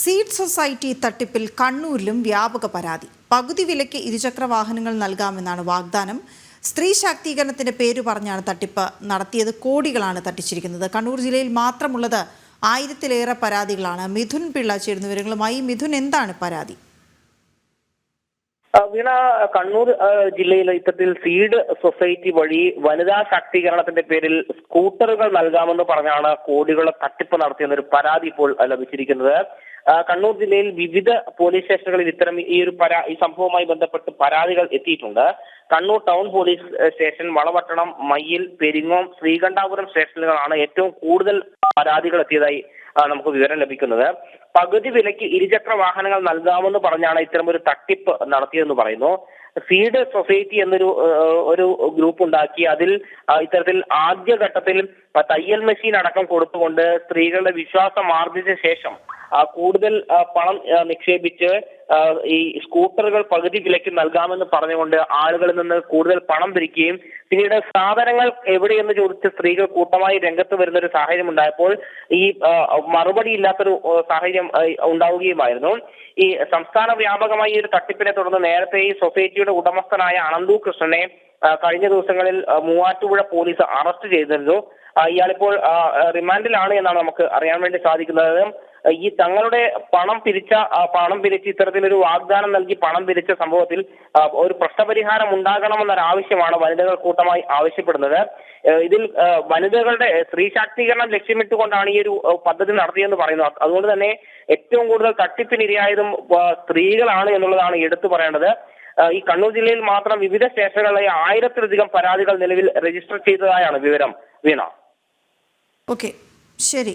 Seed society തട്ടിപ്പിൽ കണ്ണൂരിലും വ്യാപക പരാതി. പകുതി വിലയ്ക്ക് ഇരുചക്ര വാഹനങ്ങൾ നൽകാമെന്നാണ് വാഗ്ദാനം. സ്ത്രീ ശാക്തീകരണത്തിന്റെ പേര് പറഞ്ഞാണ് തട്ടിപ്പ് നടത്തിയത്. കോടികളാണ് തട്ടിച്ചിരിക്കുന്നത്. കണ്ണൂർ ജില്ലയിൽ മാത്രമുള്ളത് ആയിരത്തിലേറെ പരാതികളാണ്. മിഥുൻ പിള്ള ചേരുന്ന വിവരങ്ങളുമായി. മിഥുൻ എന്താണ് പരാതി? വീണ കണ്ണൂർ ജില്ലയിൽ ഇത്തരത്തിൽ സീഡ് സൊസൈറ്റി വഴി വനിതാ ശാക്തീകരണത്തിന്റെ പേരിൽ സ്കൂട്ടറുകൾ നൽകാമെന്ന് പറഞ്ഞാണ് കോടികളെ തട്ടിപ്പ് നടത്തിയെന്നൊരു പരാതി ഇപ്പോൾ ലഭിച്ചിരിക്കുന്നത്. കണ്ണൂർ ജില്ലയിൽ വിവിധ പോലീസ് സ്റ്റേഷനുകളിൽ ഇത്തരം ഈ ഒരു പരാ ഈ സംഭവവുമായി ബന്ധപ്പെട്ട് പരാതികൾ എത്തിയിട്ടുണ്ട്. Kannur town police station Valapattanam Mayyil Peringom Sreekandapuram സ്റ്റേഷനുകളാണ് ഏറ്റവും കൂടുതൽ പരാതികൾ എത്തിയതായി നമുക്ക് വിവരം ലഭിക്കുന്നത്. പകുതി വിലയ്ക്ക് ഇരുചക്ര വാഹനങ്ങൾ നൽകാമെന്ന് പറഞ്ഞാണ് ഇത്തരം ഒരു തട്ടിപ്പ് നടത്തിയതെന്ന് പറയുന്നു. സീഡ് സൊസൈറ്റി എന്നൊരു ഒരു ഗ്രൂപ്പ് ഉണ്ടാക്കി അതിൽ ഇത്തരത്തിൽ ആദ്യഘട്ടത്തിൽ തയ്യൽ മെഷീൻ അടക്കം കൊടുത്തുകൊണ്ട് സ്ത്രീകളുടെ വിശ്വാസം ആർജിച്ച ശേഷം കൂടുതൽ പണം നിക്ഷേപിച്ച് ഈ സ്കൂട്ടറുകൾ പകുതി വിലയ്ക്ക് നൽകാമെന്ന് പറഞ്ഞുകൊണ്ട് ആളുകളിൽ നിന്ന് കൂടുതൽ പണം പിരിക്കുകയും പിന്നീട് സാധനങ്ങൾ എവിടെയെന്ന് ചോദിച്ച് സ്ത്രീകൾ കൂട്ടമായി രംഗത്ത് വരുന്ന ഒരു സാഹചര്യം ഉണ്ടായപ്പോൾ ഈ മറുപടി ഇല്ലാത്തൊരു സാഹചര്യം ഉണ്ടാവുകയുമായിരുന്നു. ഈ സംസ്ഥാന വ്യാപകമായി ഒരു തട്ടിപ്പിനെ തുടർന്ന് നേരത്തെ ഈ സൊസൈറ്റിയുടെ ഉടമസ്ഥനായ അനന്തു കൃഷ്ണനെ കഴിഞ്ഞ ദിവസങ്ങളിൽ മൂവാറ്റുപുഴ പോലീസ് അറസ്റ്റ് ചെയ്തിരുന്നു. ഇയാളിപ്പോൾ റിമാൻഡിലാണ് എന്നാണ് നമുക്ക് അറിയാൻ വേണ്ടി സാധിക്കുന്നത്. ഈ തങ്ങളുടെ പണം പിരിച്ച പണം പിരിച്ച് ഇത്തരത്തിലൊരു വാഗ്ദാനം നൽകി പണം പിരിച്ച സംഭവത്തിൽ ഒരു പ്രശ്നപരിഹാരം ഉണ്ടാകണമെന്നൊരു ആവശ്യമാണ് വനിതകൾ കൂട്ടമായി ആവശ്യപ്പെടുന്നത്. ഇതിൽ വനിതകളുടെ സ്ത്രീ ശാക്തീകരണം ലക്ഷ്യമിട്ടുകൊണ്ടാണ് ഈ ഒരു പദ്ധതി നടത്തിയെന്ന് പറയുന്നത്. അതുകൊണ്ട് തന്നെ ഏറ്റവും കൂടുതൽ തട്ടിപ്പിനിരയായതും സ്ത്രീകളാണ് എന്നുള്ളതാണ് എടുത്തു പറയേണ്ടത്. ഈ കണ്ണൂർ ജില്ലയിൽ മാത്രം വിവിധ സ്റ്റേഷനുകളിലായി ആയിരത്തിലധികം പരാതികൾ നിലവിൽ രജിസ്റ്റർ ചെയ്തതായാണ് വിവരം. വീണ. ഓക്കെ. ശരി.